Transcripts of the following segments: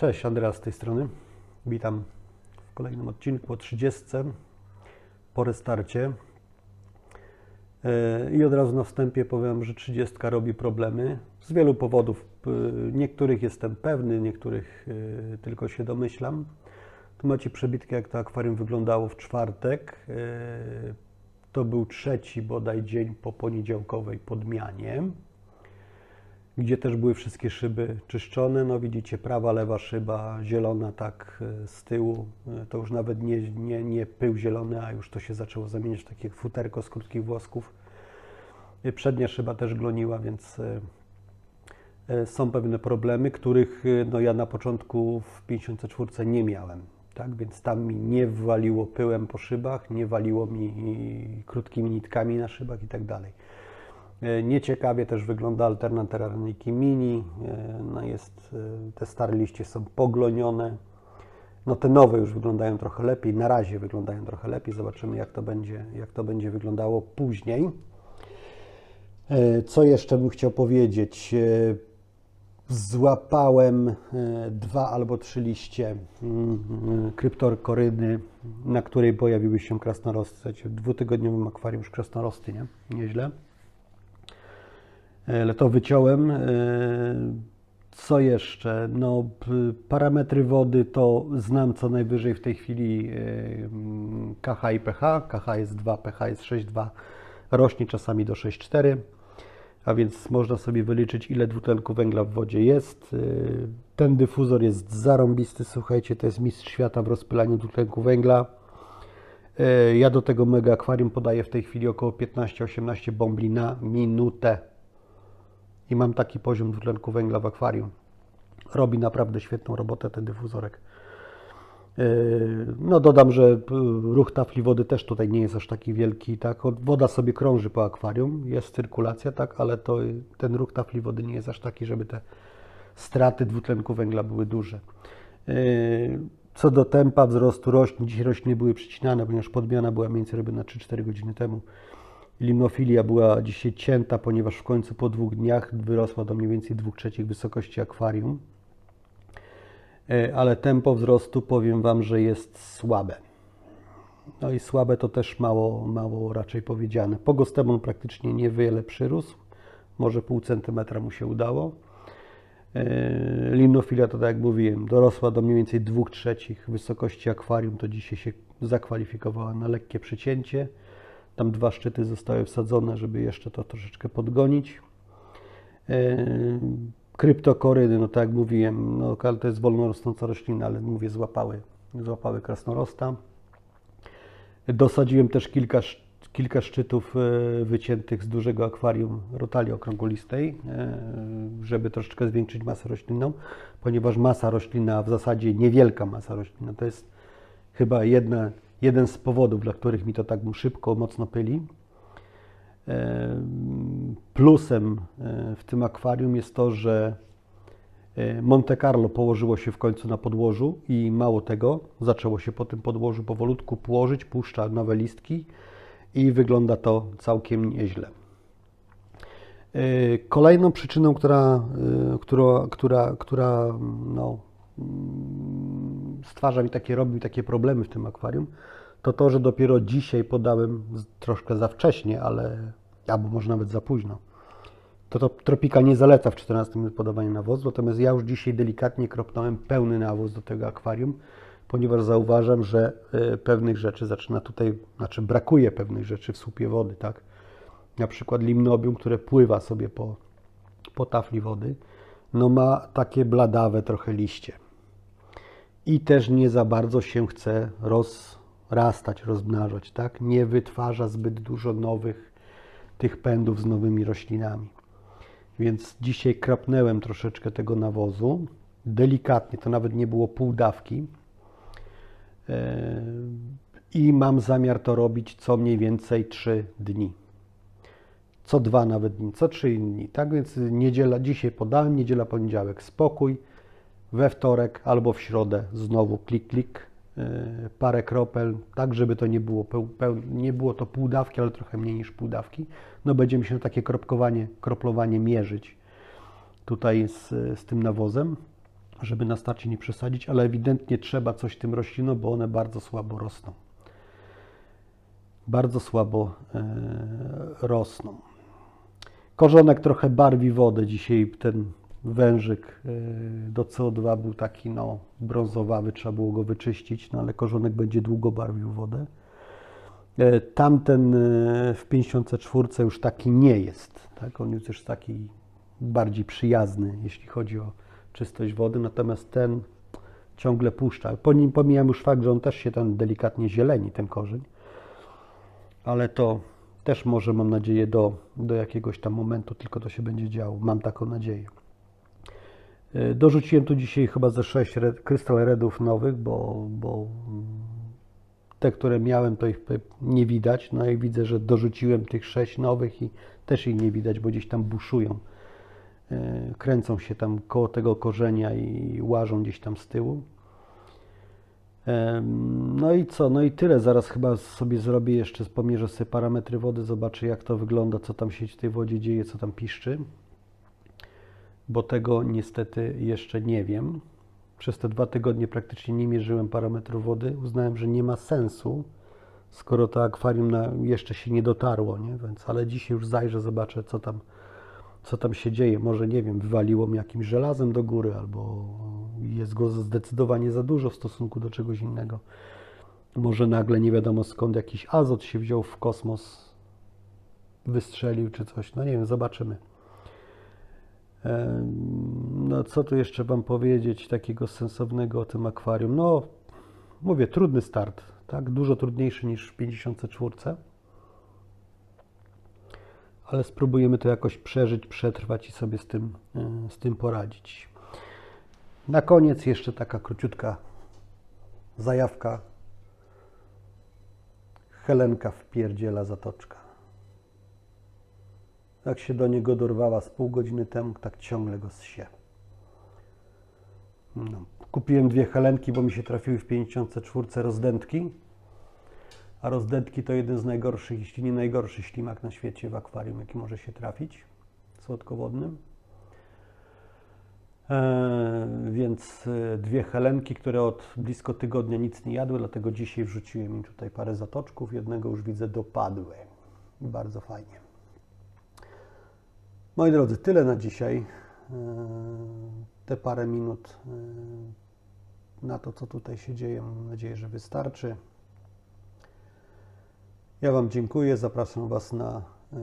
Cześć, Andrea z tej strony. Witam w kolejnym odcinku o 30 po restarcie. E, I od razu na wstępie powiem, że 30 robi problemy z wielu powodów. P- Niektórych jestem pewny, niektórych e, tylko się domyślam. Tu macie przebitkę, jak to akwarium wyglądało w czwartek. E, To był trzeci bodaj dzień po poniedziałkowej podmianie gdzie też były wszystkie szyby czyszczone. No widzicie, prawa, lewa szyba zielona tak e, z tyłu. E, To już nawet nie, nie, nie pył zielony, a już to się zaczęło zamieniać w takie futerko z krótkich włosków. E, Przednia szyba też gloniła, więc są pewne problemy, których no, ja na początku w 54 nie miałem. Tak, więc tam mi nie waliło pyłem po szybach, nie waliło mi krótkimi nitkami na szybach i tak dalej. E, Nieciekawie też wygląda alternatera Reniki Mini. E, No jest, e, te stare liście są poglonione. No te nowe już wyglądają trochę lepiej. Na razie wyglądają trochę lepiej. Zobaczymy jak to będzie, jak to będzie wyglądało później. Co jeszcze bym chciał powiedzieć? Złapałem dwa albo trzy liście mm, kryptokoryny, na której pojawiły się krasnorosty. W dwutygodniowym akwarium już krasnorosty, nie? Nieźle. Ale to wyciąłem. E, Co jeszcze? No, parametry wody to znam co najwyżej w tej chwili e, KH i pH. KH jest 2, pH jest 6,2. Rośnie czasami do 6,4. A więc można sobie wyliczyć, ile dwutlenku węgla w wodzie jest. E, Ten dyfuzor jest zarąbisty, słuchajcie, to jest mistrz świata w rozpylaniu dwutlenku węgla. E, Ja do tego mega akwarium podaję w tej chwili około 15-18 bombli na minutę i mam taki poziom dwutlenku węgla w akwarium. Robi naprawdę świetną robotę ten dyfuzorek. Yy, No dodam, że p- ruch tafli wody też tutaj nie jest aż taki wielki, tak? Od- Woda sobie krąży po akwarium, jest cyrkulacja, tak, ale to, ten ruch tafli wody nie jest aż taki, żeby te straty dwutlenku węgla były duże. Yy, Co do tempa wzrostu roślin, dzisiaj rośliny były przycinane, ponieważ podmiana była więcej robiona 3-4 godziny temu. Limnofilia była dzisiaj cięta, ponieważ w końcu po dwóch dniach wyrosła do mniej więcej 2 trzecich wysokości akwarium. E, Ale tempo wzrostu powiem Wam, że jest słabe. No i słabe to też mało, mało raczej powiedziane. Pogostemon praktycznie niewiele przyrósł, może pół centymetra mu się udało. E, Limnofilia to tak jak mówiłem, dorosła do mniej więcej 2 trzecich wysokości akwarium, to dzisiaj się zakwalifikowała na lekkie przycięcie. Tam dwa szczyty zostały wsadzone, żeby jeszcze to troszeczkę podgonić. E, Kryptokoryny, no tak jak mówiłem, no, to jest wolno rosnąca roślina, ale mówię, złapały, złapały krasnorosta. Dosadziłem też kilka, kilka szczytów e, wyciętych z dużego akwarium rotalii okrągulistej, e, żeby troszeczkę zwiększyć masę roślinną, ponieważ masa roślinna, w zasadzie niewielka masa roślinna, to jest chyba jedna, jeden z powodów, dla których mi to tak szybko, mocno pyli. E, Plusem e, w tym akwarium jest to, że e, Monte Carlo położyło się w końcu na podłożu i mało tego, zaczęło się po tym podłożu powolutku płożyć, puszcza nowe listki i wygląda to całkiem nieźle. Kolejną przyczyną, która, która, która, która no, mm, stwarza mi takie, robi mi takie problemy w tym akwarium, to to, że dopiero dzisiaj podałem troszkę za wcześnie, ale albo może nawet za późno. To, to Tropika nie zaleca w 14 minut podawania nawozu, natomiast ja już dzisiaj delikatnie kropnąłem pełny nawóz do tego akwarium, ponieważ zauważam, że e, pewnych rzeczy zaczyna tutaj, znaczy brakuje pewnych rzeczy w słupie wody, tak? Na przykład limnobium, które pływa sobie po, po tafli wody, no ma takie bladawe trochę liście i też nie za bardzo się chce rozrastać, rozmnażać, tak? Nie wytwarza zbyt dużo nowych tych pędów z nowymi roślinami. Więc dzisiaj krapnęłem troszeczkę tego nawozu, delikatnie, to nawet nie było pół dawki. Yy, I mam zamiar to robić co mniej więcej 3 dni. Co dwa nawet dni, co trzy dni. Tak więc niedziela, dzisiaj podałem, niedziela, poniedziałek spokój, we wtorek albo w środę znowu klik, klik, yy, parę kropel, tak żeby to nie było, nie było to pół dawki, ale trochę mniej niż pół dawki. No będziemy się takie kropkowanie, kroplowanie mierzyć tutaj z, z tym nawozem. żeby na starcie nie przesadzić, ale ewidentnie trzeba coś tym roślinom, bo one bardzo słabo rosną. Bardzo słabo e, rosną. Korzonek trochę barwi wodę. Dzisiaj ten wężyk e, do CO2 był taki no, brązowawy, trzeba było go wyczyścić, no ale korzonek będzie długo barwił wodę. E, Tamten e, w 54 już taki nie jest. Tak? On już jest taki bardziej przyjazny, jeśli chodzi o czystość wody, natomiast ten ciągle puszcza. Po nim pomijam już fakt, że on też się tam delikatnie zieleni, ten korzeń, ale to też może, mam nadzieję, do, do jakiegoś tam momentu tylko to się będzie działo. Mam taką nadzieję. E, Dorzuciłem tu dzisiaj chyba ze 6 red, Crystal Redów nowych, bo, bo te, które miałem, to ich nie widać. No i widzę, że dorzuciłem tych 6 nowych i też ich nie widać, bo gdzieś tam buszują. E, Kręcą się tam koło tego korzenia i łażą gdzieś tam z tyłu. No i co? No i tyle. Zaraz chyba sobie zrobię jeszcze, pomierzę sobie parametry wody, zobaczę jak to wygląda, co tam się w tej wodzie dzieje, co tam piszczy. Bo tego niestety jeszcze nie wiem. Przez te dwa tygodnie praktycznie nie mierzyłem parametrów wody. Uznałem, że nie ma sensu, skoro to akwarium na, jeszcze się nie dotarło, nie? Więc, ale dzisiaj już zajrzę, zobaczę co tam, co tam się dzieje. Może, nie wiem, wywaliło mi jakimś żelazem do góry, albo jest go zdecydowanie za dużo w stosunku do czegoś innego. Może nagle nie wiadomo skąd jakiś azot się wziął w kosmos, wystrzelił czy coś. No nie wiem, zobaczymy. No co tu jeszcze Wam powiedzieć takiego sensownego o tym akwarium? No, mówię, trudny start, tak? Dużo trudniejszy niż w 54. Ale spróbujemy to jakoś przeżyć, przetrwać i sobie z tym, e, z tym poradzić. Na koniec jeszcze taka króciutka zajawka. Helenka wpierdziela zatoczka. Jak się do niego dorwała z pół godziny temu, tak ciągle go zsie. No. Kupiłem dwie helenki, bo mi się trafiły w 54 rozdętki. A rozdętki to jeden z najgorszych, jeśli nie najgorszy ślimak na świecie w akwarium, jaki może się trafić, słodkowodnym. E, więc e, dwie helenki, które od blisko tygodnia nic nie jadły, dlatego dzisiaj wrzuciłem im tutaj parę zatoczków. Jednego już widzę dopadły. Bardzo fajnie. Moi drodzy, tyle na dzisiaj. E, Te parę minut e, na to, co tutaj się dzieje, mam nadzieję, że wystarczy. Ja Wam dziękuję. Zapraszam Was na e,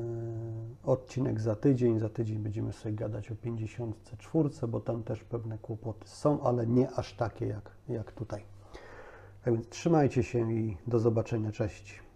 odcinek za tydzień. Za tydzień będziemy sobie gadać o 54, bo tam też pewne kłopoty są, ale nie aż takie jak, jak tutaj. Tak więc trzymajcie się i do zobaczenia. Cześć.